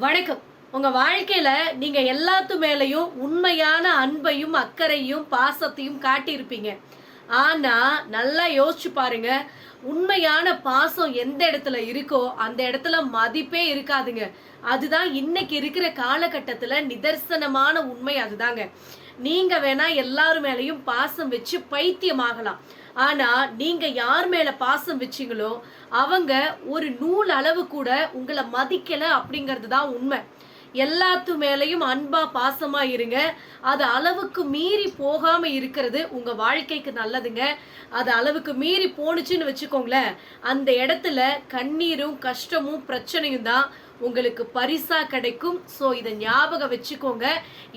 வணக்கம். உங்கள் வாழ்க்கையில் நீங்கள் எல்லாத்து மேலேயும் உண்மையான அன்பையும் அக்கறையும் பாசத்தையும் காட்டியிருப்பீங்க. ஆனால் நல்லா யோசிச்சு பாருங்க. உண்மையான பாசம் எந்த இடத்துல இருக்கோ அந்த இடத்துல மதிப்பே இருக்காதுங்க. அதுதான் இன்னைக்கு இருக்கிற காலகட்டத்தில் நிதர்சனமான உண்மை அதுதாங்க. நீங்கள் வேணால் எல்லாரும் மேலேயும் பாசம் வச்சு பைத்தியமாகலாம். ஆனா நீங்க யார் மேல பாசம் வச்சீங்களோ அவங்க ஒரு நூல் அளவு கூட உங்களை மதிக்கல அப்படிங்கிறது தான் உண்மை. எல்லாத்து மேலையும் அன்பா பாசமா இருங்க. அது அளவுக்கு மீறி போகாம இருக்கிறது உங்க வாழ்க்கைக்கு நல்லதுங்க. அது அளவுக்கு மீறி போணுச்சுன்னு வச்சுக்கோங்களேன். அந்த இடத்துல கண்ணீரும் கஷ்டமும் பிரச்சனையும் தான் உங்களுக்கு பரிசா கிடைக்கும். ஸோ இதை ஞாபகம் வச்சுக்கோங்க.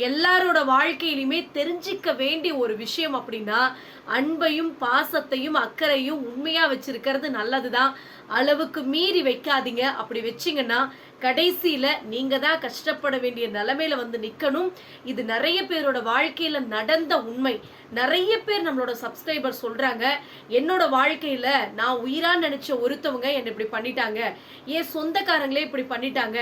எல்லாரோட வாழ்க்கையிலுமே தெரிஞ்சிக்க வேண்டிய ஒரு விஷயம் அப்படின்னா அன்பையும் பாசத்தையும் அக்கறையும் உண்மையா வச்சிருக்கிறது நல்லதுதான். அளவுக்கு மீறி வைக்காதீங்க. அப்படி வச்சிங்கன்னா கடைசியில நீங்க தான் கஷ்டப்பட வேண்டிய நிலைமையில வந்து நிக்கணும். இது நிறைய பேரோட வாழ்க்கையில நடந்த உண்மை. நிறைய பேர் நம்மளோட சப்ஸ்கிரைபர் சொல்றாங்க என்னோட வாழ்க்கையில நான் உயிரா நினைச்ச ஒருத்தவங்க என்னை இப்படி பண்ணிட்டாங்க. ஏன் சொந்தக்காரங்களே இப்படி பண்ணிட்டாங்க.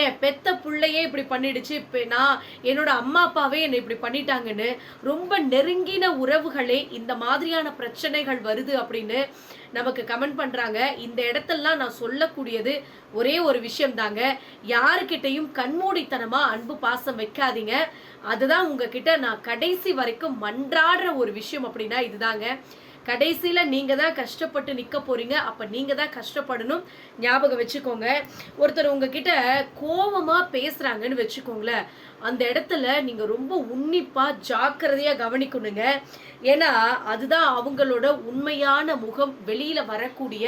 ஏன் பெத்த பிள்ளையே இப்படி பண்ணிடுச்சு. இப்போ நான் என்னோட அம்மா அப்பாவே என்னை இப்படி பண்ணிட்டாங்கன்னு ரொம்ப நெருங்கின உறவுகளே இந்த மாதிரியான பிரச்சனைகள் வருது அப்படின்னு நமக்கு கமெண்ட் பண்றாங்க. இந்த இடத்தெல்லாம் நான் சொல்லக்கூடியது ஒரே ஒரு விஷயம் தாங்க யாருக்கிட்டையும் கண்மூடித்தனமா அன்பு பாசம் வைக்காதீங்க. அதுதான் உங்ககிட்ட நான் கடைசி வரைக்கும் மன்றாடுற ஒரு விஷயம் அப்படின்னா இதுதாங்க. கடைசியில் நீங்கள் தான் கஷ்டப்பட்டு நிற்க போறீங்க. அப்போ நீங்கள் தான் கஷ்டப்படணும். ஞாபகம் வச்சுக்கோங்க. ஒருத்தர் உங்ககிட்ட கோபமாக பேசுகிறாங்கன்னு வச்சுக்கோங்களேன். அந்த இடத்துல நீங்கள் ரொம்ப உன்னிப்பாக ஜாக்கிரதையாக கவனிக்கணுங்க. ஏன்னா அதுதான் அவங்களோட உண்மையான முகம் வெளியில் வரக்கூடிய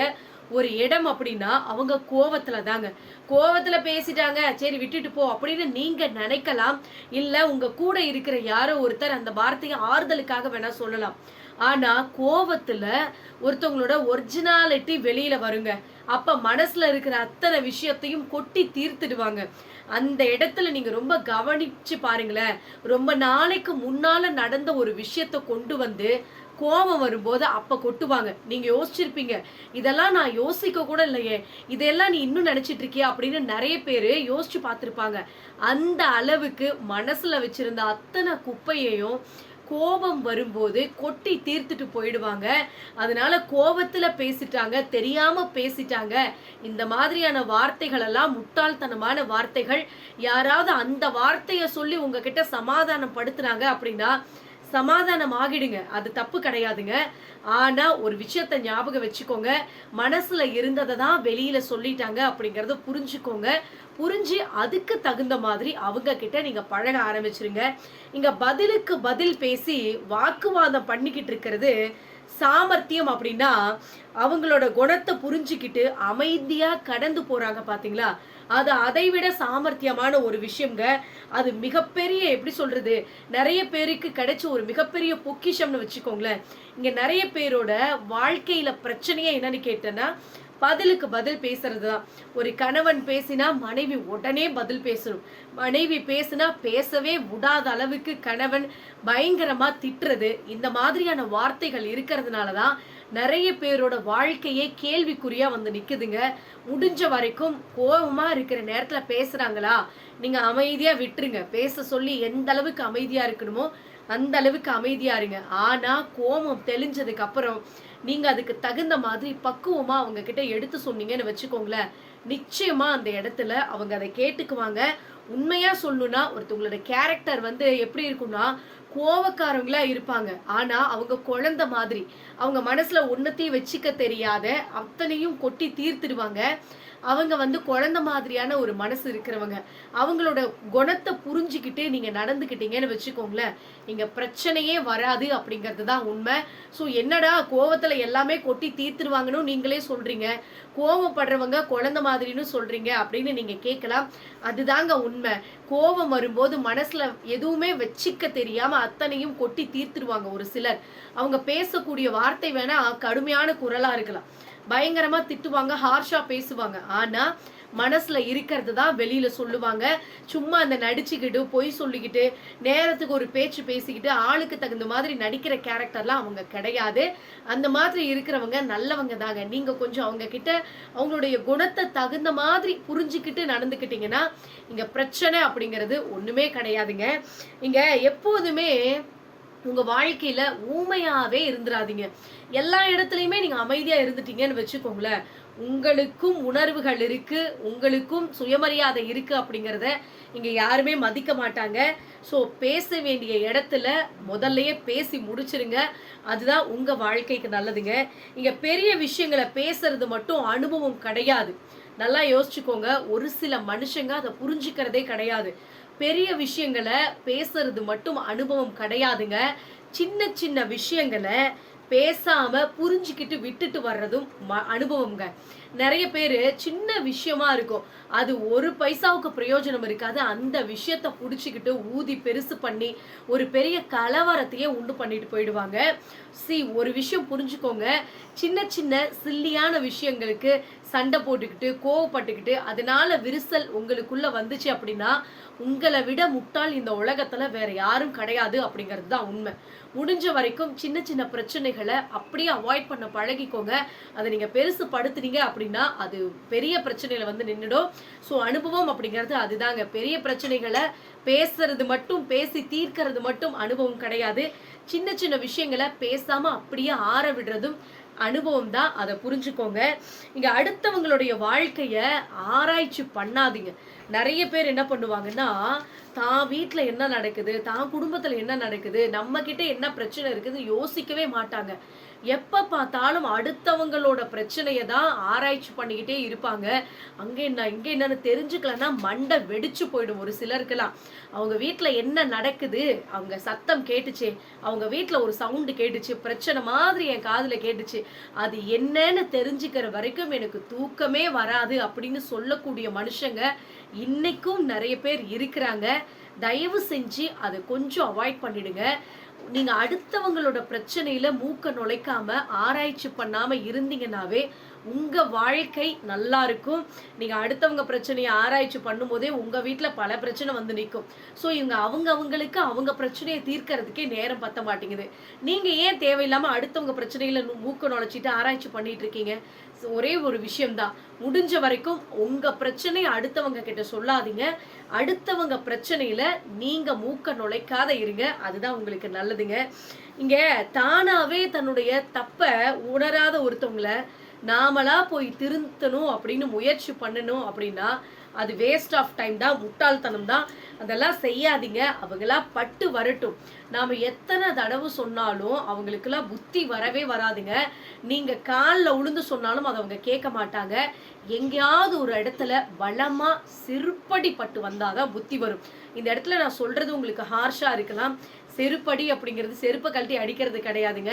ஒரு இடம் அப்படின்னா அவங்க கோவத்துல தாங்க. கோவத்துல பேசிட்டாங்க சரி விட்டுட்டு போ அப்படின்னு நீங்க நினைக்கலாம். இல்ல உங்க கூட இருக்கிற யாரோ ஒருத்தர் அந்த வார்த்தையை ஆறுதலுக்காக வேணா சொல்லலாம். ஆனா கோவத்துல ஒருத்தவங்களோட ஒரிஜினாலிட்டி வெளியில வருங்க. அப்ப மனசுல இருக்கிற அத்தனை விஷயத்தையும் கொட்டி தீர்த்துடுவாங்க. அந்த இடத்துல நீங்க ரொம்ப கவனிச்சு பாருங்களேன். ரொம்ப நாளைக்கு முன்னால நடந்த ஒரு விஷயத்த கொண்டு வந்து கோபம் வரும்போது அப்ப கொட்டுவாங்க. நீங்க யோசிச்சிருப்பீங்க. இதெல்லாம் நான் யோசிக்க கூட இல்லையே. இதெல்லாம் நீ இன்னும் நினைச்சிட்டு இருக்கியா? அப்படின்னு நிறைய பேர் யோசிச்சு பார்த்துருப்பாங்க. அந்த அளவுக்கு மனசுல வச்சிருந்த அத்தனை குப்பையையும் கோபம் வரும்போது கொட்டி தீர்த்துட்டு போயிடுவாங்க. அதனால கோபத்துல பேசிட்டாங்க தெரியாம பேசிட்டாங்க. இந்த மாதிரியான வார்த்தைகள் எல்லாம் முட்டாள்தனமான வார்த்தைகள். யாராவது அந்த வார்த்தையை சொல்லி உங்ககிட்ட சமாதானம் படுத்துனாங்க அப்படின்னா சமாதானம் ஆகிடுங்க அது தப்பு கிடையாதுங்க. ஆனா ஒரு விஷயத்த ஞாபகம் வச்சுக்கோங்க. மனசுல இருந்ததை தான் வெளியில சொல்லிட்டாங்க அப்படிங்கறத புரிஞ்சுக்கோங்க. புரிஞ்சு அதுக்கு தகுந்த மாதிரி அவங்க கிட்ட நீங்க பழக ஆரம்பிச்சிருங்க. இங்க பதிலுக்கு பதில் பேசி வாக்குவாதம் பண்ணிக்கிட்டு இருக்கிறது சாமர்த்தியம் அப்படின்னா அவங்களோட குணத்தை புரிஞ்சுக்கிட்டு அமைதியா கடந்து போறாங்க பாத்தீங்களா? அது அதை விட சாமர்த்தியமான ஒரு விஷயங்க. அது மிகப்பெரிய எப்படி சொல்றது நிறைய பேருக்கு கிடைச்ச ஒரு மிகப்பெரிய பொக்கிஷம்னு வச்சுக்கோங்களேன். இங்க நிறைய பேரோட வாழ்க்கையில பிரச்சனையே என்னன்னு கேட்டேன்னா பதிலுக்கு பதில் பேசுறது தான். ஒரு கணவன் பேசினா மனைவி உடனே பதில் பேசணும். மனைவி பேசினா பேசவே விடாத அளவுக்கு கணவன் பயங்கரமா திட்டுறது. இந்த மாதிரியான வார்த்தைகள் இருக்கிறதுனால தான் நிறைய பேரோட வாழ்க்கையே கேள்விக்குறியா வந்து நிக்குதுங்க. முடிஞ்ச வரைக்கும் கோபமா இருக்கிற நேரத்துல பேசுறாங்களா? நீங்க அமைதியா விட்டுருங்க. பேச சொல்லி எந்த அளவுக்கு அமைதியா இருக்கணுமோ அந்த அளவுக்கு அமைதியா இருங்க. ஆனா கோபம் தெளிஞ்சதுக்கு அப்புறம் நீங்க அதுக்கு தகுந்த மாதிரி பக்குவமா அவங்க கிட்ட எடுத்து சொன்னீங்கன்னு வச்சுக்கோங்களேன். நிச்சயமா அந்த இடத்துல அவங்க அதை கேட்டுக்குவாங்க. உண்மையா சொல்லணும்னா ஒருத்தவங்களோட கேரக்டர் வந்து எப்படி இருக்கும்னா கோவக்காரங்களா இருப்பாங்க. ஆனா அவங்க குழந்தை மாதிரி. அவங்க மனசுல ஒன்னத்தையும் வச்சுக்க தெரியாத அத்தனையும் கொட்டி தீர்த்துடுவாங்க. அவங்க வந்து குழந்தை மாதிரியான ஒரு மனசு இருக்கிறவங்க. அவங்களோட குணத்தை புரிஞ்சுக்கிட்டு நீங்க நடந்துக்கிட்டீங்கன்னு வச்சுக்கோங்களேன் இங்க பிரச்சனையே வராது அப்படிங்கிறது தான் உண்மை. ஸோ என்னடா கோவத்துல எல்லாமே கொட்டி தீர்த்துருவாங்கன்னு நீங்களே சொல்றீங்க. கோவப்படுறவங்க குழந்தை மாதிரின்னு சொல்றீங்க அப்படின்னு நீங்க கேட்கலாம். அதுதாங்க உண்மை. கோபம் வரும்போது மனசுல எதுவுமே வச்சிக்க தெரியாம அத்தனையும் கொட்டி தீர்த்துருவாங்க ஒரு சிலர். அவங்க பேசக்கூடிய வார்த்தை வேணா கடுமையான குரலா இருக்கலாம். பயங்கரமா திட்டுவாங்க ஹார்ஷா பேசுவாங்க. ஆனா மனசுல இருக்கிறது தான் வெளியில சொல்லுவாங்க. சும்மா அந்த நடிச்சுக்கிட்டு பொய் சொல்லிக்கிட்டு நேரத்துக்கு ஒரு பேச்சு பேசிக்கிட்டு ஆளுக்கு தகுந்த மாதிரி நடிக்கிற கேரக்டர்லாம் அவங்க கிடையாது. அந்த மாதிரி இருக்கிறவங்க நல்லவங்க தாங்க. நீங்க கொஞ்சம் அவங்க கிட்ட அவங்களுடைய குணத்தை தகுந்த மாதிரி புரிஞ்சுக்கிட்டு நடந்துக்கிட்டீங்கன்னா இங்க பிரச்சனை அப்படிங்கிறது ஒண்ணுமே கிடையாதுங்க. இங்க எப்போதுமே உங்கள் வாழ்க்கையில் ஊமையாகவே இருந்துடாதீங்க எல்லா இடத்துலையுமே நீங்கள் அமைதியாக இருந்துட்டீங்கன்னு வச்சுக்கோங்களேன். உங்களுக்கும் உணர்வுகள் இருக்குது உங்களுக்கும் சுயமரியாதை இருக்குது அப்படிங்கிறத இங்கே யாருமே மதிக்க மாட்டாங்க. ஸோ பேச வேண்டிய இடத்துல முதல்லையே பேசி முடிச்சிருங்க. அதுதான் உங்கள் வாழ்க்கைக்கு நல்லதுங்க. இங்கே பெரிய விஷயங்களை பேசுறது மட்டும் அனுபவம் கிடையாது. நல்லா யோசிச்சுக்கோங்க. ஒரு சில மனுஷங்க அதை புரிஞ்சுக்கிறதே கிடையாது. பெரிய விஷயங்களை பேசுறது மட்டும் அனுபவம் கிடையாதுங்க. சின்ன சின்ன விஷயங்களை பேசாம புரிஞ்சுக்கிட்டு விட்டுட்டு வர்றதும் ம- அனுபவம்ங்க. நிறைய பேர் சின்ன விஷயமா இருக்கும். அது ஒரு பைசாவுக்கு பிரயோஜனம் இருக்காது. அந்த விஷயத்த பிடிச்சிக்கிட்டு ஊதி பெருசு பண்ணி ஒரு பெரிய கலவரத்தையே உண்டு பண்ணிட்டு போயிடுவாங்க. சி ஒரு விஷயம் புரிஞ்சுக்கோங்க. சின்ன சின்ன சில்லியான விஷயங்களுக்கு சண்டை போட்டுக்கிட்டு கோவப்பட்டுக்கிட்டு அதனால விரிசல் உங்களுக்குள்ள வந்துச்சு அப்படின்னா உங்களை விட முட்டாள் இந்த உலகத்துல வேற யாரும் கிடையாது அப்படிங்கிறது தான் உண்மை. முடிஞ்ச வரைக்கும் சின்ன சின்ன பிரச்சனைகளை அப்படியே அவாய்ட் பண்ண பழகிக்கோங்க. அதை நீங்க பெருசு படுத்துனீங்க அப்படின்னா அது பெரிய பிரச்சனையில வந்து நின்றுடும் ஸோ அனுபவம் அப்படிங்கிறது அதுதாங்க. பெரிய பிரச்சனைகளை பேசுறது மட்டும் பேசி தீர்க்கிறது மட்டும் அனுபவம் கிடையாது. சின்ன சின்ன விஷயங்களை பேசாம அப்படியே ஆற விடுறதும் அனுபவம் தான் அதை புரிஞ்சுக்கோங்க. இங்கே அடுத்தவங்களுடைய வாழ்க்கையை ஆராய்ச்சி பண்ணாதீங்க. நிறைய பேர் என்ன பண்ணுவாங்கன்னா தான் வீட்டில் என்ன நடக்குது தான் குடும்பத்தில் என்ன நடக்குது நம்ம கிட்ட என்ன பிரச்சனை இருக்குது யோசிக்கவே மாட்டாங்க. எப்ப பார்த்தாலும் அடுத்தவங்களோட பிரச்சனையை தான் ஆராய்ச்சி பண்ணிக்கிட்டே இருப்பாங்க. அங்கே என்ன இங்கே என்னன்னு தெரிஞ்சுக்கலன்னா மண்டை வெடிச்சு போயிடும் ஒரு சிலருக்கெல்லாம். அவங்க வீட்டில் என்ன நடக்குது அவங்க சத்தம் கேட்டுச்சு அவங்க வீட்டில் ஒரு சவுண்டு கேட்டுச்சு பிரச்சனை மாதிரி என் காதில் கேட்டுச்சு அது என்னன்னு தெரிஞ்சுக்கிற வரைக்கும் எனக்கு தூக்கமே வராது அப்படின்னு சொல்லக்கூடிய மனுஷங்க இன்னைக்கும் நிறைய பேர் இருக்கிறாங்க. தயவு செஞ்சு அதை கொஞ்சம் அவாய்ட் பண்ணிடுங்க. நீங்கள் அடுத்தவங்களோட பிரச்சனையில் மூக்க நுழைக்காம ஆராய்ச்சி பண்ணாமல் இருந்தீங்கன்னாவே உங்கள் வாழ்க்கை நல்லா இருக்கும். நீங்கள் அடுத்தவங்க பிரச்சனையை ஆராய்ச்சி பண்ணும்போதே உங்கள் வீட்டில் பல பிரச்சனை வந்து நிற்கும். ஸோ இவங்க அவங்க அவங்களுக்கு அவங்க பிரச்சனையை தீர்க்கறதுக்கே நேரம் பத்த மாட்டேங்குது. நீங்கள் ஏன் தேவையில்லாமல் அடுத்தவங்க பிரச்சனையில் மூக்க நுழைச்சிட்டு ஆராய்ச்சி பண்ணிட்டு இருக்கீங்க? ஒரே ஒரு விஷயம்தான். முடிஞ்ச வரைக்கும் உங்க பிரச்சனையை அடுத்தவங்க கிட்ட சொல்லாதீங்க. அடுத்தவங்க பிரச்சனையில நீங்க மூக்க நுழைக்காத இருங்க. அதுதான் உங்களுக்கு நல்லதுங்க. இங்க தானாவே தன்னுடைய தப்ப உணராத ஒருத்தவங்கள நாமளா போய் திருத்தணும் அப்படின்னு முயற்சி பண்ணணும் அப்படின்னா அது வேஸ்ட் ஆஃப் டைம் தான் முட்டாள்தனம் தான். அதெல்லாம் செய்யாதீங்க. அவங்களா பட்டு வரட்டும். நாம் எத்தனை தடவை சொன்னாலும் அவங்களுக்கெல்லாம் புத்தி வரவே வராதுங்க. நீங்கள் காலில் உளுந்து சொன்னாலும் அதை அவங்க கேட்க மாட்டாங்க. எங்கேயாவது ஒரு இடத்துல பலமாக சிறுப்படி பட்டு வந்தாதான் புத்தி வரும். இந்த இடத்துல நான் சொல்கிறது உங்களுக்கு ஹார்ஷாக இருக்கலாம். செருப்படி அப்படிங்கிறது செருப்பை கழட்டி அடிக்கிறது கிடையாதுங்க.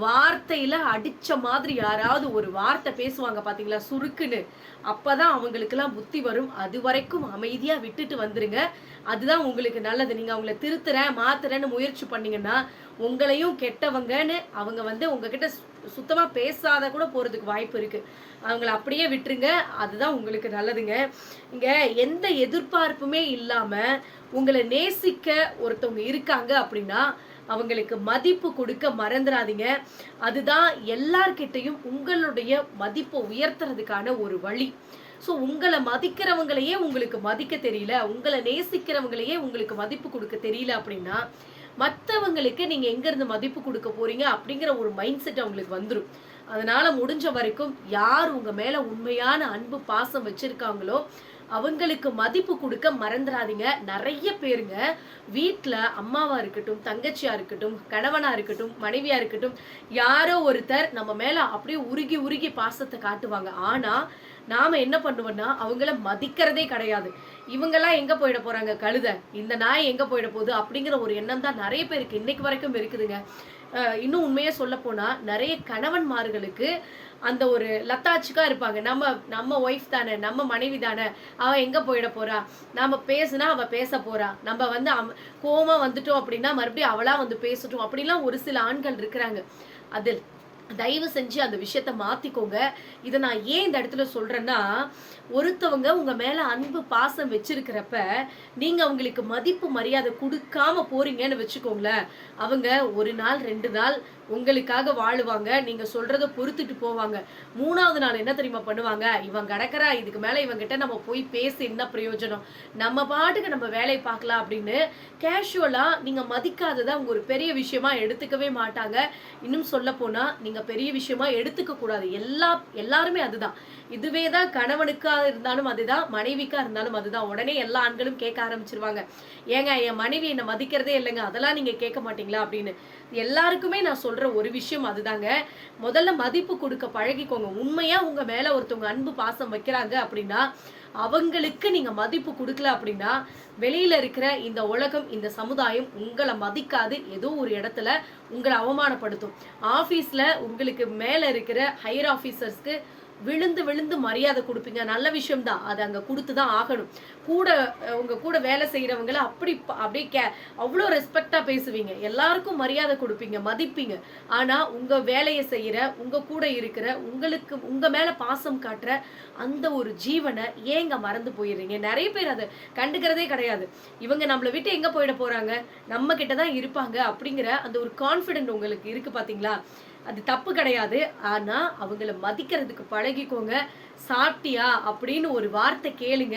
வார்த்தையில அடிச்ச மாதிரி யாராவது ஒரு வார்த்தை பேசுவாங்க பாத்தீங்களா? சுருக்குன்னு. அப்பதான் அவங்களுக்கெல்லாம் புத்தி வரும். அது வரைக்கும் அமைதியா விட்டுட்டு வந்துருங்க. அதுதான் உங்களுக்கு நல்லது. நீங்க அவங்கள திருத்துறேன் மாத்துறேன்னு முயற்சி பண்ணீங்கன்னா உங்களையும் கெட்டவங்கன்னு அவங்க வந்து உங்ககிட்ட சு- சுத்தமா பேசாத கூட போறதுக்கு வாய்ப்பு இருக்கு. அவங்கள அப்படியே விட்டுருங்க. அதுதான் உங்களுக்கு நல்லதுங்க. இங்க எந்த எதிர்பார்ப்புமே இல்லாம உங்களை நேசிக்க ஒருத்தவங்க இருக்காங்க அப்படின்னா அவங்களுக்கு மதிப்பு கொடுக்க மறந்துடாதீங்க அதுதான் எல்லார்கிட்டையும் உங்களுடைய மதிப்பை உயர்த்துறதுக்கான ஒரு வழி. ஸோ உங்களை மதிக்கிறவங்களையே உங்களுக்கு மதிக்க தெரியல உங்களை நேசிக்கிறவங்களையே உங்களுக்கு மதிப்பு கொடுக்க தெரியல அப்படின்னா மற்றவங்களுக்கு நீங்கள் எங்கேருந்து மதிப்பு கொடுக்க போறீங்க அப்படிங்கிற ஒரு மைண்ட் செட் அவங்களுக்கு வந்துடும் அதனால முடிஞ்ச வரைக்கும் யார் உங்கள் மேலே உண்மையான அன்பு பாசம் வச்சிருக்காங்களோ அவங்களுக்கு மதிப்பு கொடுக்க மறந்துடாதீங்க நிறைய பேருங்க வீட்டில் அம்மாவா இருக்கட்டும் தங்கச்சியா இருக்கட்டும் கணவனா இருக்கட்டும் மனைவியா இருக்கட்டும் யாரோ ஒருத்தர் நம்ம மேல அப்படியே உருகி உருகி பாசத்தை காட்டுவாங்க. ஆனா நாம என்ன பண்ணுவோம்னா அவங்கள மதிக்கிறதே கிடையாது. இவங்கெல்லாம் எங்க போயிட போறாங்க? கழுத. இந்த நாய் எங்க போயிட போகுது? அப்படிங்கிற ஒரு எண்ணம் தான் நிறைய பேருக்கு இன்னைக்கு வரைக்கும் இருக்குதுங்க. இன்னும் உண்மையா சொல்ல போனா நிறைய கணவன்மார்களுக்கு அந்த ஒரு லத்தாச்சுக்கா இருப்பாங்க. நம்ம நம்ம ஒய்ஃப் தானே நம்ம மனைவி தானே. அவள் எங்க போயிட போறா? நாம பேசுனா அவ பேச போறா. நம்ம வந்து அவ கோவமா வந்துட்டோம் அப்படின்னா மறுபடியும் அவளா வந்து பேசட்டும். அப்படிலாம் ஒரு சில ஆண்கள் இருக்கிறாங்க. அதில் தயவு செஞ்சு அந்த விஷயத்த மாத்திக்கோங்க. இதை நான் ஏன் இந்த இடத்துல சொல்றேன்னா ஒருத்தவங்க உங்க மேல அன்பு பாசம் வச்சிருக்கிறப்ப நீங்க அவங்களுக்கு மதிப்பு மரியாதை கொடுக்காம போறீங்கன்னு வச்சுக்கோங்களேன். அவங்க ஒரு நாள் ரெண்டு நாள் உங்களுக்காக வாழுவாங்க. நீங்க சொல்றத பொறுத்துட்டு போவாங்க. மூணாவது நாள் என்ன தெரியுமா பண்ணுவாங்க? இவன் கிடக்குறா இதுக்கு மேல இவங்கிட்ட நம்ம போய் பேசி என்ன பிரயோஜனம்? நம்ம பாட்டுக்கு நம்ம வேலையை பார்க்கலாம் அப்படின்னு கேஷுவலா நீங்க மதிக்காததை அவங்க ஒரு பெரிய விஷயமா எடுத்துக்கவே மாட்டாங்க. இன்னும் சொல்ல போனா நீங்க பெரிய விஷயமா எடுத்துக்க கூடாது. எல்லா எல்லாருமே அதுதான். இதுவே தான் கணவனுக்கா இருந்தாலும் அதுதான் மனைவிக்கா இருந்தாலும் அதுதான். உடனே எல்லா ஆண்களும் கேட்க ஆரம்பிச்சிருவாங்க. ஏங்க என் மனைவி என்னை மதிக்கிறதே இல்லைங்க அதெல்லாம் நீங்க கேட்க மாட்டீங்களா அப்படின்னு. எல்லாருக்குமே நான் சொல்ற ஒரு விஷயம் அதுதாங்க. முதல்ல மதிப்பு கொடுக்க பழகிக்கோங்க. உண்மையா உங்க மேல ஒருத்தவங்க அன்பு பாசம் வைக்கிறாங்க அப்படின்னா அவங்களுக்கு நீங்க மதிப்பு கொடுக்கல அப்படின்னா வெளியில இருக்கிற இந்த உலகம் இந்த சமுதாயம் உங்களை மதிக்காது. ஏதோ ஒரு இடத்துல உங்களை அவமானப்படுத்தும். ஆபீஸ்ல உங்களுக்கு மேல இருக்கிற ஹையர் ஆபீசர்ஸ்க்கு விழுந்து விழுந்து மரியாதை கொடுப்பீங்க. நல்ல விஷயம் தான் அதை அங்கே கொடுத்து தான் ஆகணும். கூட உங்கள் உங்க கூட வேலை செய்கிறவங்கள அப்படி அப்படியே கே அவ்வளோ ரெஸ்பெக்டாக பேசுவீங்க. எல்லாருக்கும் மரியாதை கொடுப்பீங்க மதிப்பீங்க. ஆனால் உங்கள் வேலையை செய்கிற உங்கள் கூட இருக்கிற உங்களுக்கு உங்கள் மேலே பாசம் காட்டுற அந்த ஒரு ஜீவனை ஏங்க மறந்து போயிடுறீங்க? நிறைய பேர் அதை கண்டுக்கிறதே கிடையாது. இவங்க நம்மளை விட்டு எங்கே போயிட போகிறாங்க நம்ம கிட்ட தான் இருப்பாங்க அப்படிங்கிற அந்த ஒரு கான்ஃபிடென்ட் உங்களுக்கு இருக்குது பார்த்தீங்களா அது தப்பு கிடையாது. ஆனால் அவங்கள மதிக்கிறதுக்கு பழகிக்கோங்க. சாப்பிட்டியா அப்படின்னு ஒரு வார்த்தை கேளுங்க.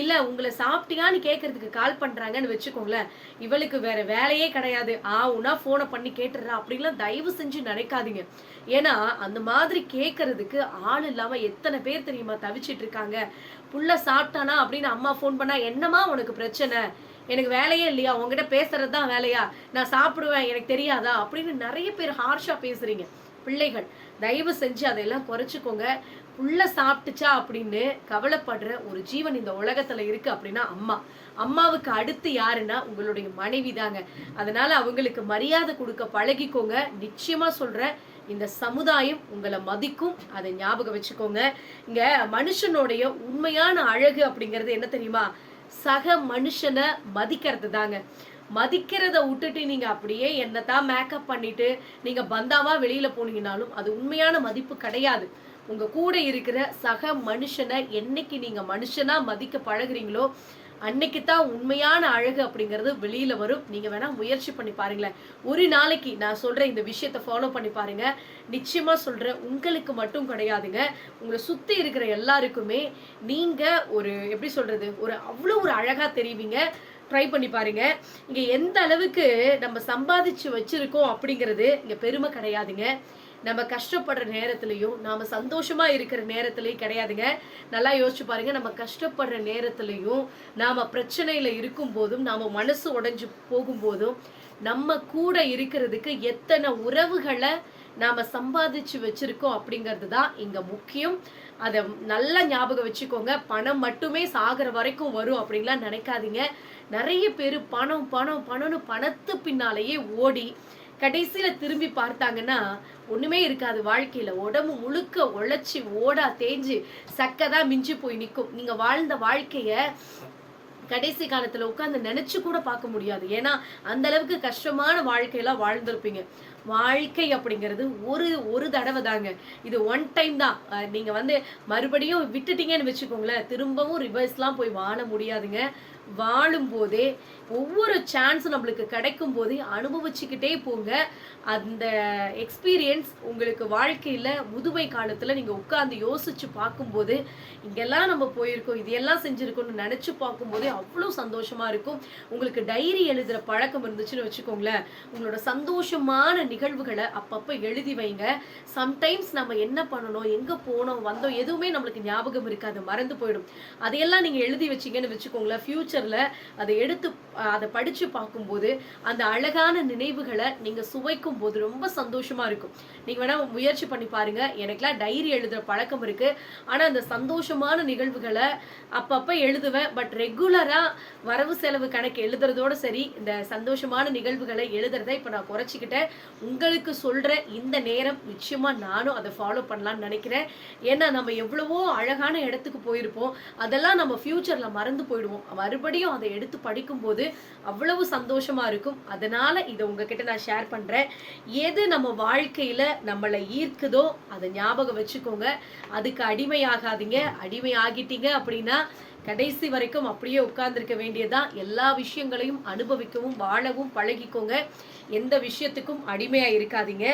இல்லை உங்களை சாப்பிட்டியான்னு கேட்கறதுக்கு கால் பண்ணுறாங்கன்னு வச்சுக்கோங்களேன். இவளுக்கு வேற வேலையே கிடையாது. ஆவுனா ஃபோனை பண்ணி கேட்டுறா அப்படின்லாம் தயவு செஞ்சு நினைக்காதீங்க. ஏன்னா அந்த மாதிரி கேட்கறதுக்கு ஆள் இல்லாமல் எத்தனை பேர் தெரியுமா? தவிச்சிட்டு இருக்காங்க புள்ள சாப்பிட்டானா அப்படின்னு அம்மா ஃபோன் பண்ணா என்னம்மா உனக்கு பிரச்சனை? எனக்கு வேலையே இல்லையா? உங்ககிட்ட பேசுறது தான் வேலையா? நான் சாப்பிடுவேன் எனக்கு தெரியாதா? அப்படின்னு நிறைய பேர் ஹார்ஷா பேசுறீங்க. பிள்ளைகள் தயவு செஞ்சு அதையெல்லாம் குறைச்சிக்கோங்க. புள்ள சாப்பிட்டுச்சா? அப்படின்னு கவலைப்படுற ஒரு ஜீவன் இந்த உலகத்துல இருக்கு அப்படின்னா அம்மா. அம்மாவுக்கு அடுத்து யாருன்னா உங்களுடைய மனைவி தாங்க அதனால அவங்களுக்கு மரியாதை கொடுக்க பழகிக்கோங்க. நிச்சயமா சொல்றேன் இந்த சமுதாயம் உங்களை மதிக்கும். அதை ஞாபகம் வச்சுக்கோங்க. இங்க மனுஷனுடைய உண்மையான அழகு அப்படிங்கிறது என்ன தெரியுமா? சக மனுஷனை மதிக்கிறது தாங்க. மதிக்கிறத விட்டுட்டு நீங்க அப்படியே என்னதான் மேக்கப் பண்ணிட்டு நீங்க பந்தாவா வெளியில போனீங்கனாலும் அது உண்மையான மதிப்பு கிடையாது. உங்க கூட இருக்கிற சக மனுஷனை என்னைக்கு நீங்க மனுஷனா மதிக்க பழகுறீங்களோ அன்னைக்கு தான் உண்மையான அழகு அப்படிங்கிறது வெளியில வரும். நீங்க வேணா முயற்சி பண்ணி பாருங்களேன். ஒரு நாளைக்கு நான் சொல்ற இந்த விஷயத்த ஃபாலோ பண்ணி பாருங்க. நிச்சயமா சொல்றேன் உங்களுக்கு மட்டும் கிடையாதுங்க. உங்களை சுத்தி இருக்கிற எல்லாருக்குமே நீங்க ஒரு எப்படி சொல்றது ஒரு அவ்வளோ ஒரு அழகா தெரிவிங்க. ட்ரை பண்ணி பாருங்க. இங்க எந்த அளவுக்கு நம்ம சம்பாதிச்சு வச்சிருக்கோம் அப்படிங்கிறது இங்க பெருமை கிடையாதுங்க. நம்ம கஷ்டப்படுற நேரத்துலையும் நாம சந்தோஷமா இருக்கிற நேரத்துலயும் கிடையாதுங்க. நல்லா யோசிச்சு பாருங்க. நம்ம கஷ்டப்படுற நேரத்துலையும் நாம பிரச்சனையில இருக்கும் போதும் நாம மனசு உடைஞ்சு போகும்போதும் நம்ம கூட இருக்கிறதுக்கு எத்தனை உறவுகளை நாம சம்பாதிச்சு வச்சிருக்கோம் அப்படிங்கிறது தான் இங்க முக்கியம். அதை நல்லா ஞாபகம் வச்சுக்கோங்க. பணம் மட்டுமே சாகிற வரைக்கும் வரும் அப்படின்லாம் நினைக்காதீங்க. நிறைய பேர் பணம் பணம் பணம்னு பணத்து பின்னாலேயே ஓடி கடைசியில் திரும்பி பார்த்தாங்கன்னா ஒன்றுமே இருக்காது வாழ்க்கையில். உடம்பு முழுக்க உழைச்சி ஓடா தேஞ்சு சக்கதாக மிஞ்சி போய் நிற்கும் நீங்கள் வாழ்ந்த வாழ்க்கையை கடைசி காலத்துல உட்காந்து நினைச்சு கூட பார்க்க முடியாது. ஏன்னா அந்த அளவுக்கு கஷ்டமான வாழ்க்கையெல்லாம் வாழ்ந்திருப்பீங்க. வாழ்க்கை அப்படிங்கிறது ஒரு ஒரு தடவை தாங்க. இது ஒன் டைம் தான். நீங்கள் நீங்க வந்து மறுபடியும் விட்டுட்டீங்கன்னு வச்சுக்கோங்களேன் திரும்பவும் ரிவர்ஸ்லாம் போய் வாழ முடியாதுங்க. வாழும் போதே ஒவ்வொரு சான்ஸும் நம்மளுக்கு கிடைக்கும் போதே அனுபவிச்சுக்கிட்டே போங்க. அந்த எக்ஸ்பீரியன்ஸ் உங்களுக்கு வாழ்க்கையில் முதுமை காலத்தில் நீங்கள் உட்காந்து யோசிச்சு பார்க்கும்போது இங்கெல்லாம் நம்ம போயிருக்கோம் இதெல்லாம் செஞ்சுருக்கோம்னு நினச்சி பார்க்கும்போதே அவ்வளோ சந்தோஷமா இருக்கும். உங்களுக்கு டைரி எழுதுகிற பழக்கம் இருந்துச்சுன்னு வச்சுக்கோங்களேன். உங்களோட சந்தோஷமான நிகழ்வுகளை அப்பப்போ எழுதி வைங்க. சம்டைம்ஸ் நம்ம என்ன பண்ணணும் எங்கே போனோம் வந்தோம் எதுவுமே நம்மளுக்கு ஞாபகம் இருக்காது மறந்து போயிடும். அதையெல்லாம் நீங்கள் எழுதி வச்சீங்கன்னு வச்சுக்கோங்களேன். ஃப்யூச்சரில் அதை எடுத்து அதை படித்து பார்க்கும்போது அந்த அழகான நினைவுகளை நீங்கள் சுவைக்கும் போது ரொம்ப சந்தோஷமாக இருக்கும். நீங்கள் வேணால் முயற்சி பண்ணி பாருங்க. எனக்குலாம் டைரி எழுதுகிற பழக்கம் இருக்குது ஆனால் அந்த சந்தோஷமான நிகழ்வுகளை அப்பப்போ எழுதுவேன். பட் ரெகுலராக வரவு செலவு கணக்கு எழுதுறதோட சரி இந்த சந்தோஷமான நிகழ்வுகளை எழுதுறதை இப்போ நான் குறைச்சிக்கிட்டேன். உங்களுக்கு சொல்கிற இந்த நேரம் நிச்சயமாக நானும் அதை ஃபாலோ பண்ணலான்னு நினைக்கிறேன். ஏன்னா நம்ம எவ்வளவோ அழகான இடத்துக்கு போயிருப்போம். அதெல்லாம் நம்ம ஃப்யூச்சரில் மறந்து போயிடுவோம். மறுபடியும் அதை எடுத்து படிக்கும்போது அவ்வளவு சந்தோஷமா இருக்கும். அதனால இதை உங்ககிட்ட நான் ஷேர் பண்றேன். எது நம்ம வாழ்க்கையில நம்மளை ஈர்க்குதோ அதை ஞாபகம் வச்சுக்கோங்க. அதுக்கு அடிமையாகாதீங்க. அடிமை ஆகிட்டீங்க அப்படின்னா கடைசி வரைக்கும் அப்படியே உட்கார்ந்துருக்க வேண்டியதான் எல்லா விஷயங்களையும் அனுபவிக்கவும் வாழவும் பழகிக்கோங்க. எந்த விஷயத்துக்கும் அடிமையாக இருக்காதீங்க.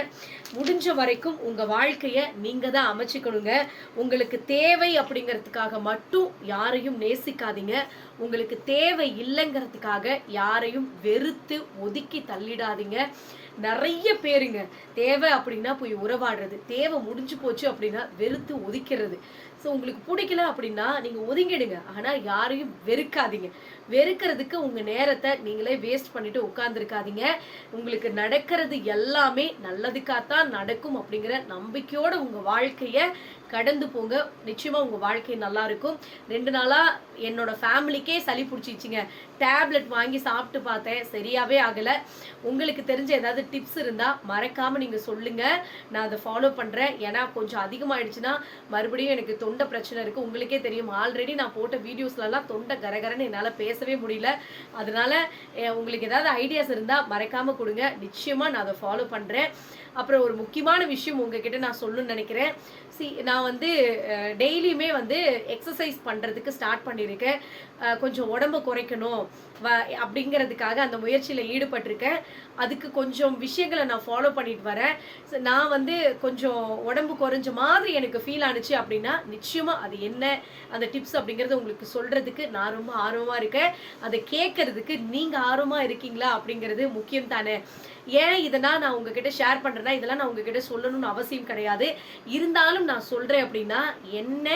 முடிஞ்ச வரைக்கும் உங்கள் வாழ்க்கையை நீங்கள் தான் அமைச்சுக்கணுங்க. உங்களுக்கு தேவை அப்படிங்கிறதுக்காக மட்டும் யாரையும் நேசிக்காதீங்க. உங்களுக்கு தேவை இல்லைங்கிறதுக்காக யாரையும் வெறுத்து ஒதுக்கி தள்ளிடாதீங்க. நிறைய பேருங்க தேவை அப்படின்னா போய் உறவாடுறது. தேவை முடிஞ்சு போச்சு அப்படின்னா வெறுத்து ஒதுக்கிறது. ஸோ உங்களுக்கு பிடிக்கல அப்படின்னா நீங்கள் ஒதுங்கிடுங்க. ஆனால் யாரையும் வெறுக்காதீங்க. வெறுக்கிறதுக்கு உங்கள் நேரத்தை நீங்களே வேஸ்ட் பண்ணிட்டு உட்காந்துருக்காதீங்க உங்களுக்கு நடக்கிறது எல்லாமே நல்லதுக்காகத்தான் நடக்கும் அப்படிங்கிற நம்பிக்கையோட உங்கள் வாழ்க்கையை கடந்து போங்க. நிச்சயமாக உங்கள் வாழ்க்கை நல்லா இருக்கும். ரெண்டு நாளாக என்னோட ஃபேமிலிக்கே சளி பிடிச்சிச்சிங்க. டேப்லெட் வாங்கி சாப்பிட்டு பார்த்தேன். சரியாகவே ஆகலை. உங்களுக்கு தெரிஞ்ச ஏதாவது டிப்ஸ் இருந்தால் மறக்காமல் நீங்கள் சொல்லுங்கள் நான் அதை ஃபாலோ பண்ணுறேன் ஏன்னா கொஞ்சம் அதிகமாகிடுச்சுன்னா மறுபடியும் எனக்கு தொண்டை பிரச்சனை இருக்குது உங்களுக்கே தெரியும். ஆல்ரெடி நான் போட்ட வீடியோஸ்லலாம் தொண்டை கரகரன்னு என்னால் பேசவே முடியல. அதனால உங்களுக்கு ஏதாவது ஐடியாஸ் இருந்தால் மறக்காமல் கொடுங்க. நிச்சயமாக நான் அதை ஃபாலோ பண்ணுறேன் அப்புறம் ஒரு முக்கியமான விஷயம் உங்ககிட்ட நான் சொல்லணும்னு நினைக்கிறேன். சி நான் வந்து டெய்லியுமே வந்து எக்ஸசைஸ் பண்ணுறதுக்கு ஸ்டார்ட் பண்ணியிருக்கேன். கொஞ்சம் உடம்பு குறைக்கணும். வ அப்படிங்கிறதுக்காக அந்த முயற்சியில் ஈடுபட்டிருக்கேன். அதுக்கு கொஞ்சம் விஷயங்களை நான் ஃபாலோ பண்ணிட்டு வரேன். நான் வந்து கொஞ்சம் உடம்பு குறைஞ்ச மாதிரி எனக்கு ஃபீல் ஆனுச்சு அப்படின்னா நிச்சயமாக அது என்ன? அந்த டிப்ஸ் அப்படிங்கிறது உங்களுக்கு சொல்கிறதுக்கு நான் ரொம்ப ஆர்வமாக இருக்கேன். அதை கேட்கறதுக்கு நீங்கள் ஆர்வமாக இருக்கீங்களா அப்படிங்கிறது முக்கியம் தானே ஏன் இதெல்லாம் நான் உங்ககிட்ட ஷேர் பண்ணுறேன்னா இதெல்லாம் நான் உங்ககிட்ட சொல்லணும்னு அவசியம் கிடையாது. இருந்தாலும் நான் சொல்கிறேன் அப்படின்னா என்ன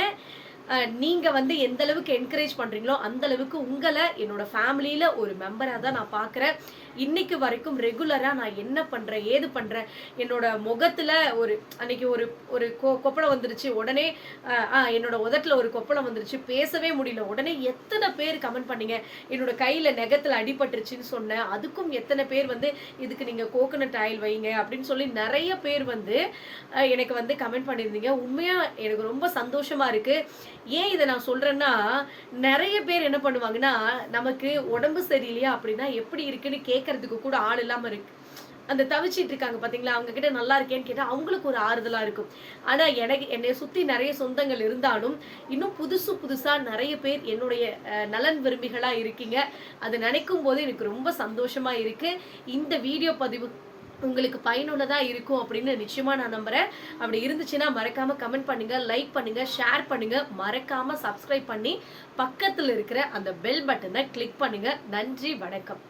நீங்கள் நீங்க வந்து எந்த அளவுக்கு என்கரேஜ் பண்றீங்களோ அந்த அளவுக்கு உங்களை என்னோட ஃபேமிலியில ஒரு மெம்பரா தான் நான் பார்க்குறேன் இன்னைக்கு வரைக்கும் ரெகுலரா நான் என்ன பண்றேன் ஏது பண்றேன்? என்னோட முகத்துல ஒரு அன்னைக்கு ஒரு ஒரு கொ- கொப்பளம் வந்துருச்சு. உடனே ஆ, என்னோட உதட்டுல ஒரு கொப்பளம் வந்துருச்சு. பேசவே முடியல. உடனே எத்தனை பேர் கமெண்ட் பண்ணீங்க? என்னோட கையில நெகத்துல அடிபட்டுருச்சுன்னு சொன்னேன். அதுக்கும் எத்தனை பேர் வந்து இதுக்கு நீங்க கோகனட் ஆயில் வைங்க அப்படின்னு சொல்லி நிறைய பேர் வந்து எனக்கு வந்து கமெண்ட் பண்ணியிருந்தீங்க. உண்மையா எனக்கு ரொம்ப சந்தோஷமா இருக்கு. ஏன் இதை நான் சொல்றேன்னா நிறைய பேர் என்ன பண்ணுவாங்கன்னா நமக்கு உடம்பு சரியில்லையா? அப்படின்னா எப்படி இருக்குன்னு கேட்கறதுக்கு கூட ஆள் இல்லாம இருக்கு. அந்த தவிச்சிட்டு இருக்காங்க பாத்தீங்களா? அவங்க கிட்ட நல்லா இருக்கேன்னு கேட்டா அவங்களுக்கு ஒரு ஆறுதலா இருக்கும். ஆனா எனக்கு என்னை சுத்தி நிறைய சொந்தங்கள் இருந்தாலும் இன்னும் புதுசு புதுசா நிறைய பேர் என்னுடைய நலன் விரும்பிகளா இருக்கீங்க. அதை நினைக்கும் போது எனக்கு ரொம்ப சந்தோஷமா இருக்கு. இந்த வீடியோ பதிவு உங்களுக்கு பயனுள்ளதாக இருக்கும் அப்படின்னு நிச்சயமாக நான் நம்புகிறேன் அப்படி இருந்துச்சுன்னா மறக்காமல் கமெண்ட் பண்ணுங்க லைக் பண்ணுங்கள் ஷேர் பண்ணுங்கள் மறக்காமல் சப்ஸ்கிரைப் பண்ணி பக்கத்தில் இருக்கிற அந்த பெல் பட்டனை கிளிக் பண்ணுங்கள் நன்றி வணக்கம்.